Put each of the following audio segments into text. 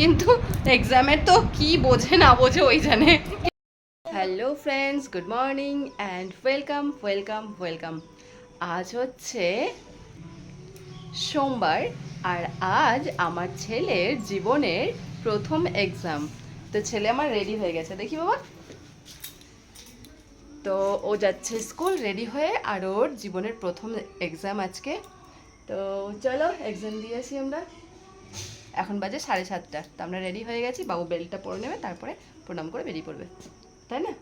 কিন্তু এক্সামের তো কি বোঝে না বোঝে ওই জানে। Hello friends good morning and welcome welcome welcome আজ হচ্ছে সোমবার আর আজ আমার ছেলের জীবনের প্রথম এক্সাম তো ছেলে আমার রেডি হয়ে গেছে। দেখি বাবা। তো ও যাচ্ছে স্কুল রেডি হয়ে আর ওর জীবনের প্রথম এক্সাম আজকে। তো চলো এক্সাম দিয়ে আসি আমরা। এখন বাজে সাড়ে সাতটা। তো আমরা রেডি হয়ে গেছি বাবু বেলটা পরে নেবে তারপরে প্রণাম করে বেরিয়ে পড়বে। তাই না?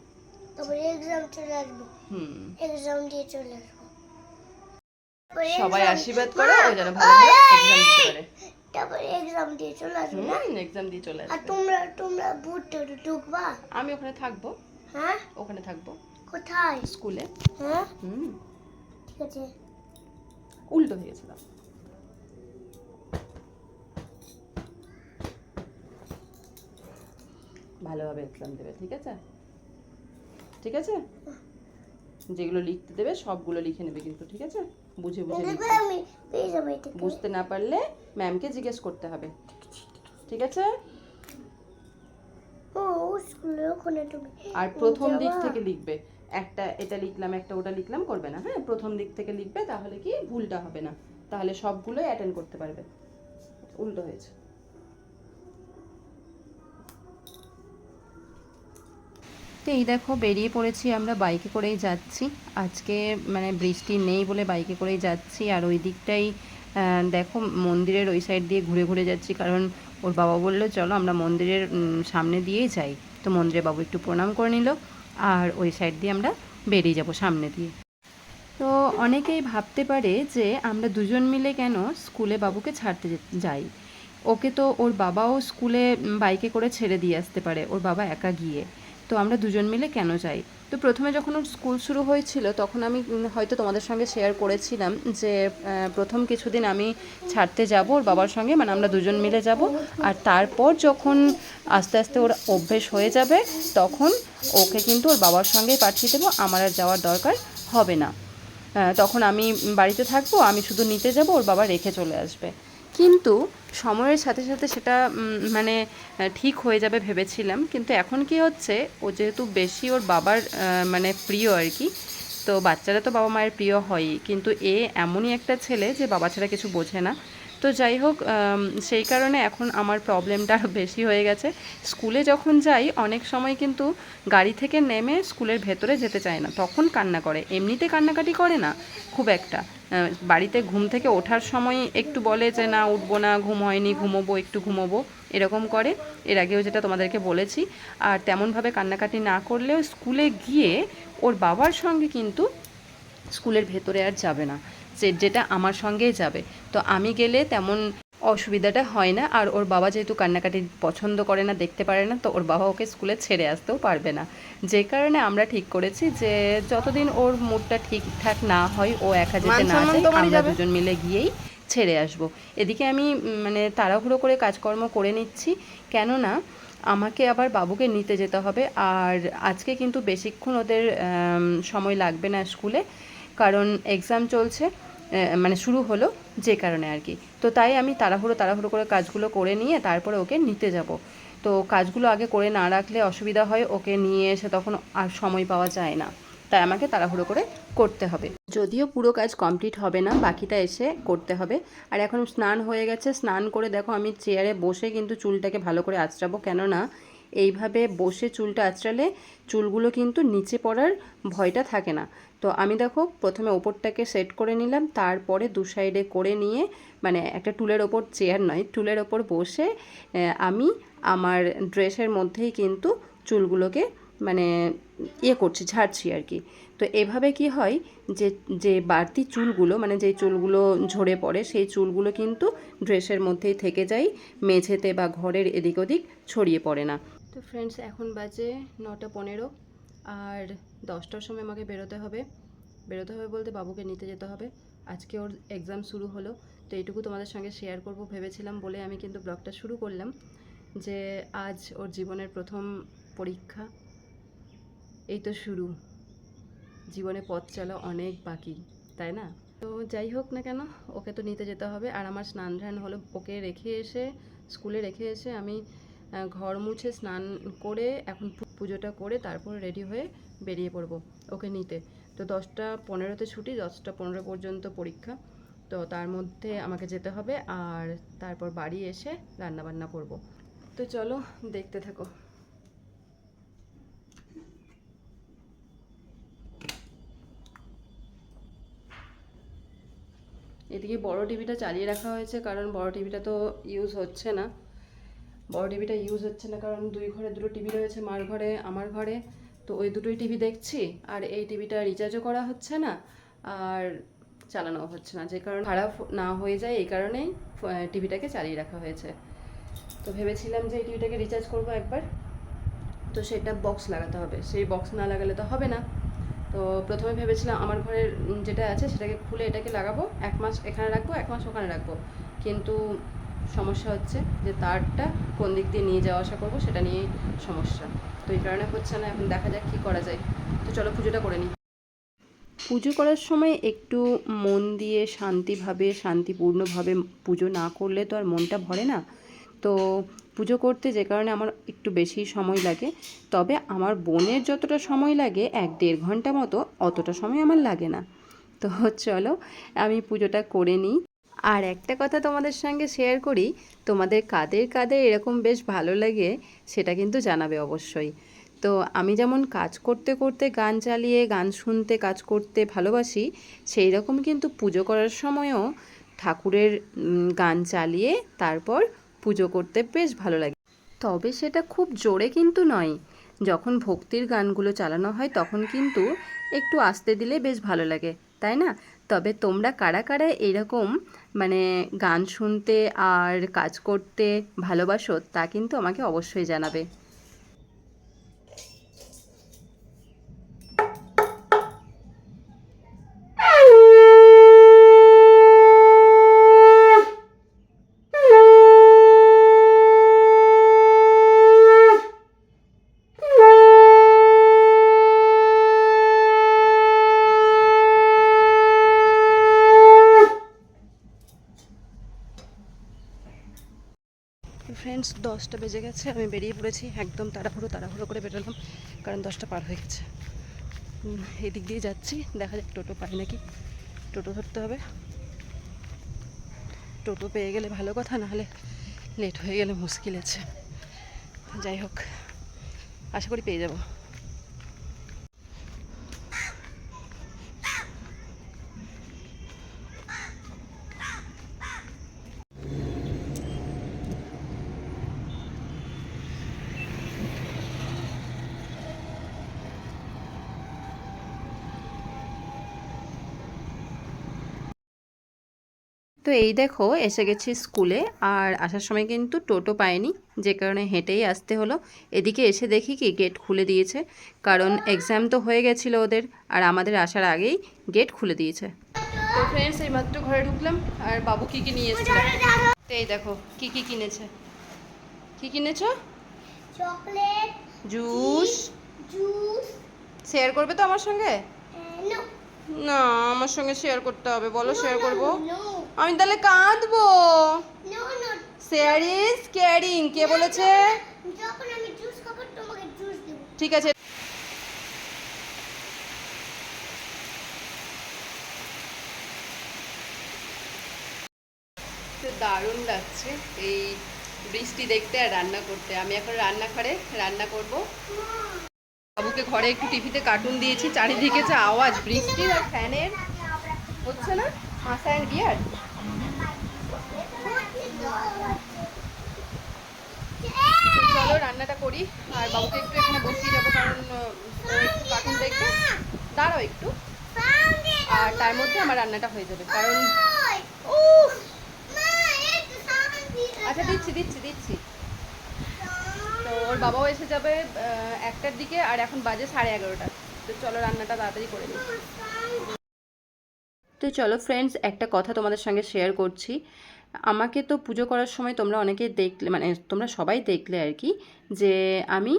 তারপরে এক্সাম চলে আসব। হুম। এক্সাম দিয়ে চলে আসব। তারপরে সবাই আশীর্বাদ করো ও যেন ভালো করে এক্সাম দিতে পারে। তারপরে এক্সাম দিয়ে চলে আসব না? এক্সাম দিয়ে চলে আর তোমরা তোমরা বুটে ঢুকবা? আমি ওখানে থাকব। হ্যাঁ? ওখানে থাকব। কোথায়? স্কুলে। হ্যাঁ? হুম। ঠিক আছে। উল্টো হয়ে গেছিলাম। ভালোভাবে এক্সাম দেবে ঠিক আছে? ঠিক আছে? যেগুলো লিখতে দেবে সবগুলো লিখে নেবে কিন্তু ঠিক আছে? বুঝে বুঝে বুঝতে না পারলে ম্যামকে জিজ্ঞেস করতে হবে। ঠিক আছে? আর প্রথম দিক থেকে লিখবে। একটা এটা লিখলাম একটা ওটা লিখলাম করবে না হ্যাঁ? প্রথম দিক থেকে লিখবে তাহলে কি ভুলটা হবে না। তাহলে সবগুলোই অ্যাটেন্ড করতে পারবে। উল্টো হয়েছে। তো এই দেখো বেরিয়ে পড়েছি আমরা বাইকে করেই যাচ্ছি। আজকে মানে বৃষ্টি নেই বলে বাইকে করেই যাচ্ছি। আর ওই দিকটাই দেখো মন্দিরের ওই সাইড দিয়ে ঘুরে ঘুরে যাচ্ছি। কারণ ওর বাবা বলল, চলো আমরা মন্দিরের সামনে দিয়েই যাই। তো মন্দিরে বাবু একটু প্রণাম করে নিল। আর ওই সাইড দিয়ে আমরা বেরিয়ে যাব সামনে দিয়ে। তো অনেকেই ভাবতে পারে যে আমরা দুজন মিলে কেন স্কুলে বাবুকে ছাড়তে যাই। ওকে তো ওর বাবাও স্কুলে বাইকে করে ছেড়ে দিয়ে আসতে পারে। ওর বাবা একা গিয়ে। তো আমরা দুজন মিলে কেন যাই? তো প্রথমে যখন ওর স্কুল শুরু হয়েছিল, তখন আমি হয়তো তোমাদের সঙ্গে শেয়ার করেছিলাম যে প্রথম কিছুদিন আমি ছাড়তে যাব ওর বাবার সঙ্গে মানে আমরা দুজন মিলে যাব। আর তারপর যখন আস্তে আস্তে ওর অভ্যেস হয়ে যাবে, তখন ওকে কিন্তু ওর বাবার সঙ্গেই পাঠিয়ে দেবো, আমার আর যাওয়ার দরকার হবে না। তখন আমি বাড়িতে থাকব, আমি শুধু নিতে যাব, ওর বাবা রেখে চলে আসবে। কিন্তু সময়ের সাথে সাথে সেটা মানে ঠিক হয়ে যাবে ভেবেছিলাম। কিন্তু এখন কি হচ্ছে, ও যেহেতু বেশি ওর বাবার মানে প্রিয় আর কি, তো বাচ্চারা তো বাবা মায়ের প্রিয় হয়ই। কিন্তু এ এমনই একটা ছেলে যে বাবা ছাড়া কিছু বোঝে না। তো যাই হোক সেই কারণে এখন আমার প্রবলেমটা আরও বেশি হয়ে গেছে। স্কুলে যখন যাই, অনেক সময় কিন্তু গাড়ি থেকে নেমে স্কুলের ভেতরে যেতে চায় না। তখন কান্না করে। এমনিতে কান্নাকাটি করে না, খুব একটা। বাড়িতে ঘুম থেকে ওঠার সময় একটু বলে যে, না, উঠবো না, ঘুম হয়নি, ঘুমোবো, একটু ঘুমোবো। এরকম করে। এর আগেও যেটা তোমাদেরকে বলেছি। আর তেমনভাবে কান্নাকাটি না করলেও স্কুলে গিয়ে ওর বাবার সঙ্গে কিন্তু স্কুলের ভেতরে আর যাবে না। যেটা আমার সঙ্গেই যাবে। তো আমি গেলে তেমন অসুবিধাটা হয় না। আর ওর বাবা যেহেতু কান্নাকাটি পছন্দ করে না দেখতে পারে না তো ওর বাবা ওকে স্কুলে ছেড়ে আসতেও পারবে না। যে কারণে আমরা ঠিক করেছি যে যতদিন ওর মুডটা ঠিকঠাক না হয় ও একা যেতে না যায় আমরা দুজন মিলে গিয়েই ছেড়ে আসব। এদিকে আমি মানে তাড়াহুড়ো করে কাজকর্ম করে নিচ্ছি। কেননা আমাকে আবার বাবুকে নিতে যেতে হবে। আর আজকে কিন্তু বেশিক্ষণ ওদের সময় লাগবে না স্কুলে। কারণ এক্সাম চলছে মানে শুরু হলো যে কারণে আর কি। তো তাই আমি তাড়াহুড়ো তাড়াহুড়ো করে কাজগুলো করে নিয়ে তারপরে ওকে নিতে যাব। তো কাজগুলো আগে করে না রাখলে অসুবিধা হয়, ওকে নিয়ে এসে তখন আর সময় পাওয়া যায় না। তাই আমাকে তাড়াহুড়ো করে করতে হবে। যদিও পুরো কাজ কমপ্লিট হবে না, বাকিটা এসে করতে হবে। আর এখন স্নান হয়ে গেছে, স্নান করে দেখো আমি চেয়ারে বসে কিন্তু চুলটাকে ভালো করে আঁচড়াবো। কেননা এইভাবে বসে চুলটা আঁচড়ালে চুলগুলো কিন্তু নিচে পড়ার ভয়টা থাকে না। তো আমি দেখো প্রথমে ওপরটাকে সেট করে নিলাম, তারপরে দু সাইডে করে নিয়ে মানে একটা টুলের ওপর চেয়ার নয়, টুলের ওপর বসে আমি আমার ড্রেসের মধ্যেই কিন্তু চুলগুলোকে মানে ইয়ে করছি, ঝাড়ছি আর কি। তো এভাবে কি হয় যে যে বাড়তি চুলগুলো মানে যে চুলগুলো ঝরে পড়ে, সেই চুলগুলো কিন্তু ড্রেসের মধ্যেই থেকে যায়, মেঝেতে বা ঘরের এদিক ওদিক ছড়িয়ে পড়ে না। তো ফ্রেন্ডস এখন বাজে নটা পনেরো, আর দশটার সময় আমাকে বেরোতে হবে। বেরোতে হবে বলতে বাবুকে নিতে যেতে হবে। আজকে ওর এক্সাম শুরু হলো। তো এইটুকু তোমাদের সঙ্গে শেয়ার করব ভেবেছিলাম বলে আমি কিন্তু ব্লগটা শুরু করলাম যে আজ ওর জীবনের প্রথম পরীক্ষা। এই তো শুরু। জীবনে পথ চলা অনেক বাকি, তাই না? তো যাই হোক না কেন, ওকে তো নিতে যেতে হবে। আর আমার স্নান ধ্যান হলো, ওকে রেখে এসে, স্কুলে রেখে এসে আমি ঘর মুছে স্নান করে এখন পুজোটা করে তারপর রেডি হয়ে বেরিয়ে পড়ব ওকে নিতে। তো দশটা পনেরোতে ছুটি, দশটা পনেরো পর্যন্ত পরীক্ষা। তো তার মধ্যে আমাকে যেতে হবে আর তারপর বাড়ি এসে রান্না বান্না করব। তো চলো, দেখতে থাকো। এদিকে বড় টিভিটা চালিয়ে রাখা হয়েছে কারণ বড় টিভিটা তো ইউজ হচ্ছে না। বড় টিভিটা ইউজ হচ্ছে না, কারণ দুই ঘরে দুটো টিভি রয়েছে, মার ঘরে, আমার ঘরে। তো ওই দুটোই টিভি দেখছি, আর এই টিভিটা রিচার্জও করা হচ্ছে না, আর চালানো হচ্ছে না। যে কারণে খারাপ না হয়ে যায়, এই কারণেই টিভিটাকে চালিয়ে রাখা হয়েছে। তো ভেবেছিলাম যে এই টিভিটাকে রিচার্জ করব একবার। তো সেটা বক্স লাগাতে হবে। সেই বক্স না লাগালে তো হবে না। তো প্রথমে ভেবেছিলাম আমার ঘরের যেটা আছে সেটাকে খুলে এটাকে লাগাবো। এক মাস এখানে রাখব, এক মাস ওখানে রাখব। কিন্তু সমস্যা হচ্ছে যে তারটা কোন দিক দিয়ে নিয়ে যাওয়া আসা করব সেটা নিয়ে সমস্যা। তো এই কারণে হচ্ছে না, এখন দেখা যাক কী করা যায়। তো চলো পুজোটা করে নিই। পুজো করার সময় একটু মন দিয়ে শান্তিভাবে, শান্তিপূর্ণভাবে পুজো না করলে তো আর মনটা ভরে না। তো পুজো করতে যে কারণে আমার একটু বেশি সময় লাগে। তবে আমার বোনের যতটা সময় লাগে, এক দেড় ঘণ্টা মতো অতটা সময় আমার লাগে না। তো চলো আমি পুজোটা করে নিই। আর একটা কথা তোমাদের সঙ্গে শেয়ার করি, তোমাদের কাদের কাদের এরকম বেশ ভালো লাগে সেটা কিন্তু জানাবে অবশ্যই। তো আমি যেমন কাজ করতে করতে গান চালিয়ে, গান শুনতে, কাজ করতে ভালোবাসি, সেই রকম কিন্তু পুজো করার সময়ও ঠাকুরের গান চালিয়ে তারপর পুজো করতে বেশ ভালো লাগে। তবে সেটা খুব জোরে কিন্তু নয়। যখন ভক্তির গানগুলো চালানো হয় তখন কিন্তু একটু আস্তে দিলে বেশ ভালো লাগে, তাই না? তবে তোমরা কারা কারা এরকম মানে গান শুনতে আর কাজ করতে ভালোবাসো তা কিন্তু আমাকে অবশ্যই জানাবে। ফ্রেন্ডস দশটা বেজে গেছে, আমি বেরিয়ে পড়েছি। একদম তাড়াহুড়ো তাড়াহুড়ো করে বেরোলাম, কারণ দশটা পার হয়ে গেছে। এদিক দিয়ে যাচ্ছি, দেখা যাক টোটো পাই নাকি। টোটো ধরতে হবে। টোটো পেয়ে গেলে ভালো কথা নাহলে লেট হয়ে গেলে মুশকিল আছে। যাই হোক, আশা করি পেয়ে যাব। তো এই দেখো এসে গেছি স্কুলে আর আসার সময় কিন্তু টোটো পাইনি যে কারণে হেঁটেই আসতে হলো। এদিকে এসে দেখি কি গেট খুলে দিয়েছে কারণ এক্সাম তো হয়ে গেছিল ওদের আর আমাদের আসার আগেই গেট খুলে দিয়েছে। তো ফ্রেন্ডস এই মাত্র ঘরে ঢুকলাম আর বাবু কি কি নিয়ে এসেছিল তো এই দেখো কি কি কিনেছে? কি কিনেছো? Chocolate juice. জুস। শেয়ার করবে তো আমার সঙ্গে? নো আমার সঙ্গে শেয়ার করতে হবে। বলো শেয়ার করব? আমি তাহলে কাঁদবো। No no share is caring কে বলেছে? যখন আমি জুস খাব তোমাকে জুস দেবো। ঠিক আছে। দারুণ লাগছে এই বৃষ্টি দেখতে আর রান্না করতে। আমি এখন রান্নাঘরে রান্না করব। বাবুকে ঘরে একটু টিভিতে কার্টুন দিয়েছি চারিদিকে যে আওয়াজ বৃষ্টির আর ফ্যানের হচ্ছে না? মাসা অ্যান্ড বিয়ার চলো রান্নাটা করি আর বাবুকে একটু এখানে বসিয়ে যাব কারণ একটু কার্টুন দেখবে। দাঁড়াও একটু। আর তার মধ্যে আমার রান্নাটা হয়ে যাবে কারণ আচ্ছা দিচ্ছি দিচ্ছি দিচ্ছি। ওর বাবাও এসে যাবে একটার দিকে, আর এখন বাজে সাড়ে এগারোটা। তো চলো রান্নাটা তাড়াতাড়ি করে নিই। তো চলো ফ্রেন্ডস একটা কথা তোমাদের সঙ্গে শেয়ার করছি। আমাকে তো পুজো করার সময় তোমরা অনেকে দেখলে মানে তোমরা সবাই দেখলে আর কি, যে আমি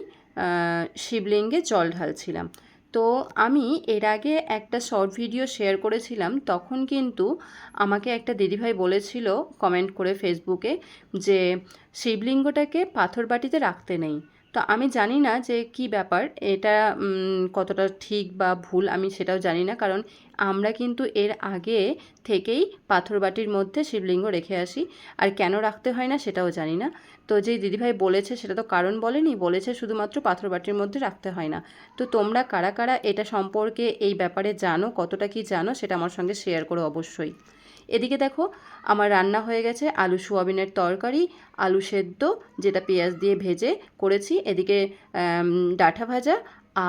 শিবলিঙ্গে জল ঢালছিলাম। তো আমি এর আগে একটা শর্ট ভিডিও শেয়ার করেছিলাম, তখন কিন্তু আমাকে একটা দিদিভাই বলেছিল কমেন্ট করে ফেসবুকে যে, শিবলিঙ্গটাকে পাথর বাটিতে রাখতে নেই। তো আমি জানি না যে কি ব্যাপার। এটা কতটা ঠিক বা ভুল আমি সেটাও জানি না। কারণ আমরা কিন্তু এর আগে থেকেই পাথর বাটির মধ্যে শিবলিঙ্গ রেখে আসি। আর কেন রাখতে হয় না সেটাও জানি না। তো যেই দিদিভাই বলেছে সেটা তো কারণ বলেনি, বলেছে শুধুমাত্র পাথর বাটির মধ্যে রাখতে হয় না। তো তোমরা কারা কারা এটা সম্পর্কে এই ব্যাপারে জানো, কতটা কি জানো সেটা আমার সঙ্গে শেয়ার করো অবশ্যই। এদিকে দেখো, আমার রান্না হয়ে গেছে আলু সোয়াবিনের তরকারি, আলু সেদ্ধ, যেটা পেঁয়াজ দিয়ে ভেজে করেছি। এদিকে ডাঁটা ভাজা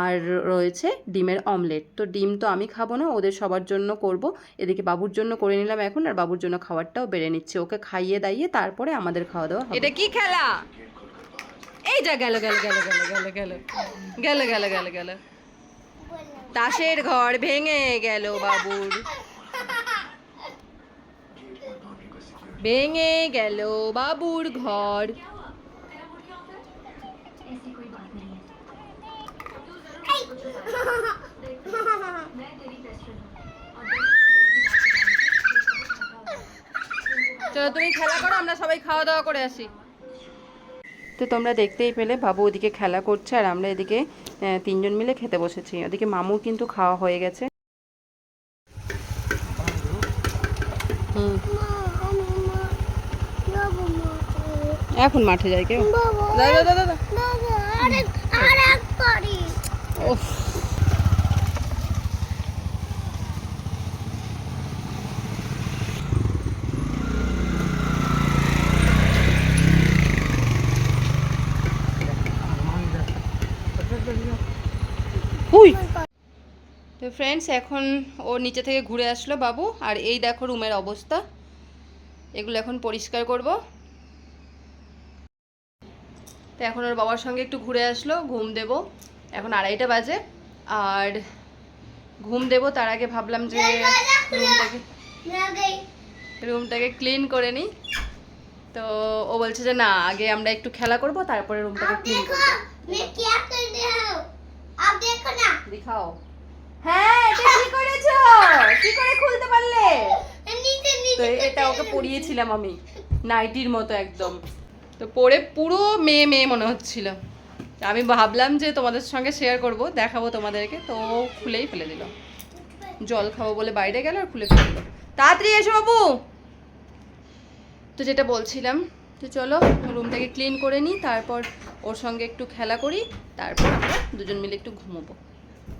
আর রয়েছে ডিমের অমলেট। তো ডিম তো আমি খাব না, ওদের সবার জন্য করব। এদিকে বাবুর জন্য করে নিলাম এখন, আর বাবুর জন্য খাবারটাও বেড়ে নিচ্ছে। ওকে খাইয়ে দাইয়ে তারপরে আমাদের খাওয়া দাওয়া এটা কি খেলা? এই যা, গেল গেল গেল গেল গেল গেল গেল গেল গেল গেল। তাসের ঘর ভেঙে গেল বাবুর। ভেঙে গেল বাবুর ঘর। চলো তুমি খেলা করো, আমরা সবাই খাওয়া দাওয়া করে আসি। তো তোমরা দেখতেই পেলে, বাবু ওদিকে খেলা করছে আর আমরা এদিকে তিনজন মিলে খেতে বসেছি। ওদিকে মামুর কিন্তু খাওয়া হয়ে গেছে হুম মা আমি মা যাব মা এখন মাঠে যাই কেউ? হুই। তো ফ্রেন্ডস এখন ও নিচে থেকে ঘুরে আসলো বাবু আর এই দেখো রুমের অবস্থা। এগুলো এখন পরিষ্কার করব। তো এখন ওর বাবার সঙ্গে একটু ঘুরে আসলো ঘুম দেব। এখন আড়াইটা বাজে। আর ঘুম দেব তার আগে ভাবলাম যে রুমটাকে রুমটাকে ক্লিন করে নিই। তো ও বলছে যে না আগে আমরা একটু খেলা করব তারপরে রুমটাকে ক্লিন করব। দেখাও। হ্যাঁ এটা তো এটা ওকে পরিয়েছিলাম আমি নাইটির মতো একদম। তো পরে পুরো মেয়ে মেয়ে মনে হচ্ছিল। আমি ভাবলাম যে তোমাদের সঙ্গে শেয়ার করব, দেখাবো তোমাদেরকে, তো খুলেই ফেলে দিল। জল খাব বলে বাইরে গেল আর খুলে ফেলে দিল। তাড়াতাড়ি এসো বাবু! তো যেটা বলছিলাম, তো চলো রুমটাকে ক্লিন করে নিই, তারপর ওর সঙ্গে একটু খেলা করি, তারপর আমরা দুজন মিলে একটু ঘুমোবো।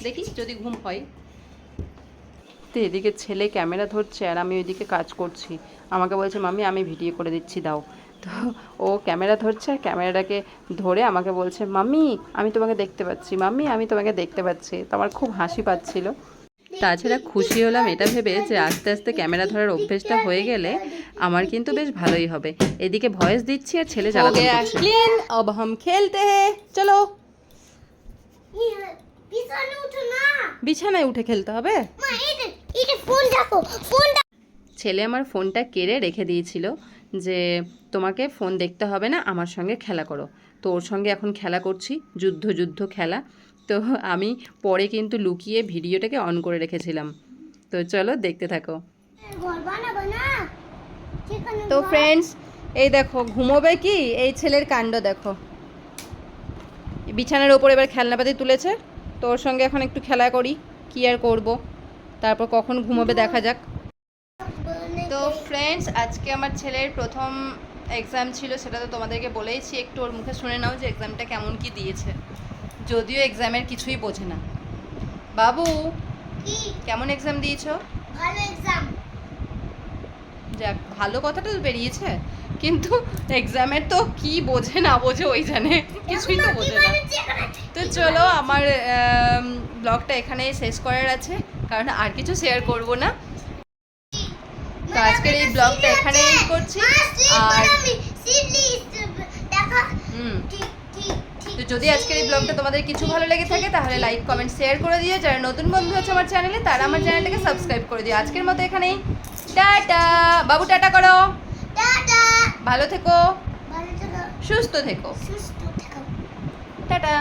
দেখি যদি ঘুম হয়। তো, এদিকে ছেলে ক্যামেরা ধরছে আর আমি ওইদিকে কাজ করছি। আমাকে বলছে মামি আমি ভিডিও করে দিচ্ছি, দাও। তো ও ক্যামেরা ধরছে আর ক্যামেরাটাকে ধরে আমাকে বলছে মাম্মি আমি তোমাকে দেখতে পাচ্ছি মাম্মি আমি তোমাকে দেখতে পাচ্ছি তো আমার খুব হাসি পাচ্ছিল তাছাড়া খুশি হলাম এটা ভেবে যে আস্তে আস্তে ক্যামেরা ধরার অভ্যেসটা হয়ে গেলে আমার কিন্তু বেশ ভালোই হবে এদিকে ভয়েস দিচ্ছি আর ছেলে हो জ্বালাতন गया করছে क्लीन अब हम खेलते हैं चलो পিছনে উঠো না বিছানায় উঠে খেলতে হবে মা এটা এটা ফোন দেখো ফোন ছেলে আমার ফোনটা কেড়ে রেখে দিয়েছিল যে তোমাকে ফোন দেখতে হবে না, আমার সঙ্গে খেলা করো। তো ওর সঙ্গে এখন খেলা করছি, যুদ্ধ যুদ্ধ খেলা। তো আমি পরে কিন্তু লুকিয়ে ভিডিওটাকে অন করে রেখেছিলাম। তো চলো দেখতে থাকো। তো ফ্রেন্ডস এই দেখো, ঘুমোবে কি? এই ছেলের কাণ্ড দেখো। বিছানার ওপর এবার খেলনাপাতি তুলেছে। তো ওর সঙ্গে এখন একটু খেলা করি, কি আর করব? তারপর কখন ঘুমোবে দেখা যাক। তো ফ্রেন্ডস আজকে আমার ছেলের প্রথম এক্সাম ছিল সেটা তো তোমাদেরকে বলেইছি। একটু ওর মুখে শুনে নাও যে এক্সামটা কেমন কি দিয়েছে। যদিও এক্সামের কিছুই বোঝে না। বাবু কি? কেমন এক্সাম দিয়েছ? ভালো এক্সাম যাক ভালো কথাটা তো বেরিয়েছে। কিন্তু এক্সামের তো কি বোঝে না বোঝে ওই জানে। কিছুই তো বোঝে না। তো চলো আমার ব্লগটা এখানেই শেষ করার আছে। কারণ আর কিছু শেয়ার করব না। তো আজকের এই ব্লগটা এখানে এন্ড করছি। আর তো যদি আজকের এই ব্লগটা তোমাদের কিছু ভালো লেগে থাকে তাহলে লাইক কমেন্ট শেয়ার করে দিও। যারা নতুন বন্ধু আছে আমার চ্যানেলে তারা আমার চ্যানেলটাকে সাবস্ক্রাইব করে দিও। আজকের মতো এখানেই। টাটা। বাবু টাটা করো। টাটা ভালো থেকো। ভালো থেকো। সুস্থ থেকো। সুস্থ থেকো। টাটা।